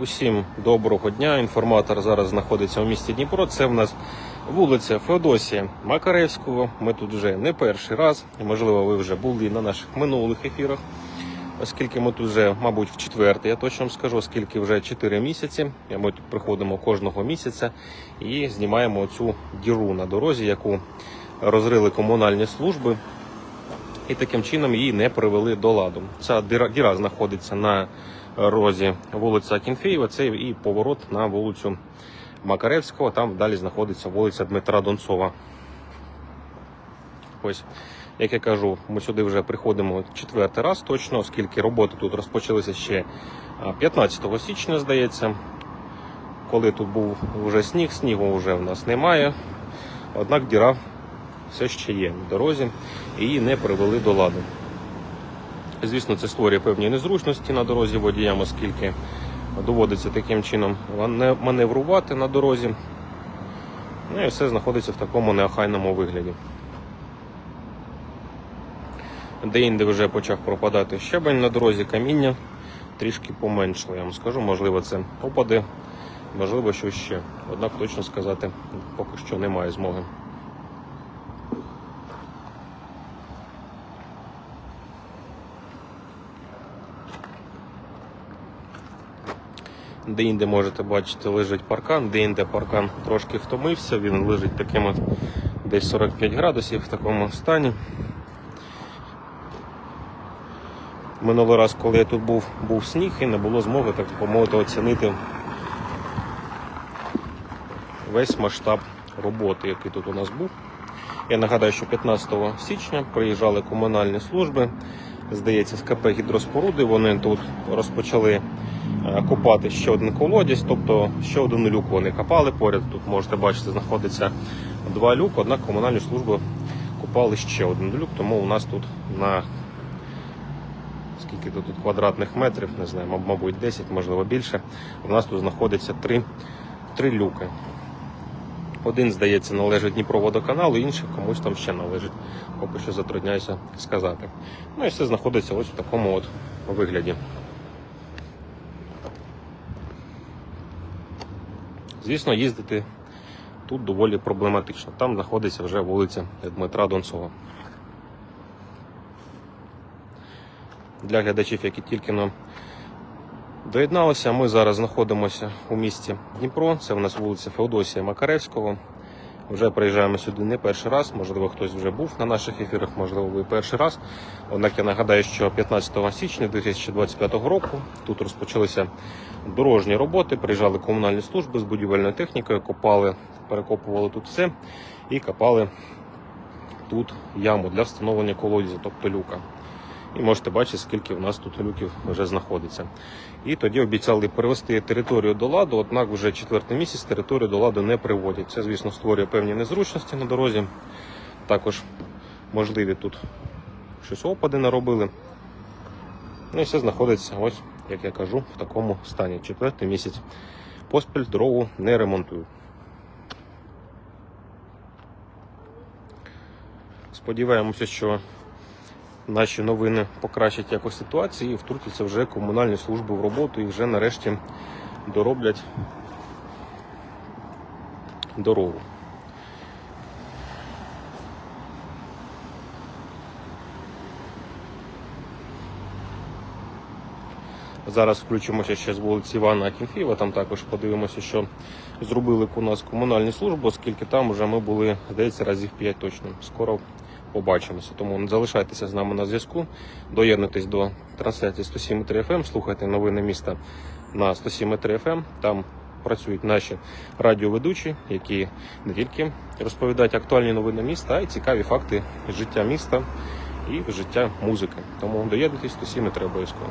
Усім доброго дня. Інформатор зараз знаходиться у місті Дніпро. Це в нас вулиця Феодосія Макаревського. Ми тут вже не перший раз. Можливо, ви вже були на наших минулих ефірах. Оскільки ми тут вже, мабуть, в четвертий, я точно вам скажу, оскільки вже 4 місяці. і Ми тут приходимо кожного місяця і знімаємо цю діру на дорозі, яку розрили комунальні служби і таким чином її не привели до ладу. Ця діра, діра знаходиться на розі вулиця Кінфеєва, це і поворот на вулицю Макаревського. Там далі знаходиться вулиця Дмитра Донцова. Ось, як я кажу, ми сюди вже приходимо четвертий раз точно, оскільки роботи тут розпочалися ще 15 січня, здається. Коли тут був вже сніг, снігу вже в нас немає. Однак діра все ще є на дорозі і її не привели до ладу. Звісно, це створює певні незручності на дорозі водіям, оскільки доводиться таким чином маневрувати на дорозі. Ну і все знаходиться в такому неохайному вигляді. Деінде вже почав пропадати щебень на дорозі, каміння трішки поменшило. Я вам скажу, можливо, це опади, можливо, що ще. Однак точно сказати поки що немає змоги. Де-інде можете бачити, лежить паркан, де-інде паркан трошки втомився, він лежить таким от десь 45 градусів в такому стані. Минулий раз, коли я тут був, був сніг і не було змоги, так би оцінити весь масштаб роботи, який тут у нас був. Я нагадаю, що 15 січня приїжджали комунальні служби, здається, з КП гідроспоруди. Вони тут розпочали е, копати ще один колодязь, тобто ще один люк вони копали поряд. Тут можете бачити, знаходиться два люки, однак комунальні служби копали ще один люк, тому у нас тут на скільки тут квадратних метрів, не знаю, мабуть 10, можливо більше. У нас тут знаходиться три, три люки. Один, здається, належить Дніпроводоканалу, інший комусь там ще належить. Поки що затрудняюся сказати. Ну і все знаходиться ось в такому от вигляді. Звісно, їздити тут доволі проблематично. Там знаходиться вже вулиця Дмитра Донцова. Для глядачів, які тільки нам доєдналися, ми зараз знаходимося у місті Дніпро. Це в нас вулиця Феодосія Макаревського. Вже приїжджаємо сюди не перший раз, можливо, хтось вже був на наших ефірах, можливо, ви перший раз. Однак я нагадаю, що 15 січня 2025 року тут розпочалися дорожні роботи, приїжджали комунальні служби з будівельною технікою, копали, перекопували тут все і копали тут яму для встановлення колодязя, тобто люка. І можете бачити, скільки в нас тут люків вже знаходиться. І тоді обіцяли привести територію до ладу, однак вже четвертий місяць територію до ладу не приводять. Це, звісно, створює певні незручності на дорозі. Також можливі тут щось опади наробили. Ну і все знаходиться, ось, як я кажу, в такому стані. Четвертий місяць. Поспіль дорогу не ремонтують. Сподіваємося, що наші новини покращать якось ситуацію і втрутяться вже комунальні служби в роботу і вже нарешті дороблять дорогу. Зараз включимося ще з вулиці Івана Акінфєєва, там також подивимося, що зробили у нас комунальні служби, оскільки там вже ми були, здається, разів 5 точно. Скоро побачимося. Тому залишайтеся з нами на зв'язку, доєднуйтесь до трансляції 107.3 FM, слухайте новини міста на 107.3 FM. Там працюють наші радіоведучі, які не тільки розповідають актуальні новини міста, а й цікаві факти життя міста і життя музики. Тому доєднуйтесь 107.3 обов'язково.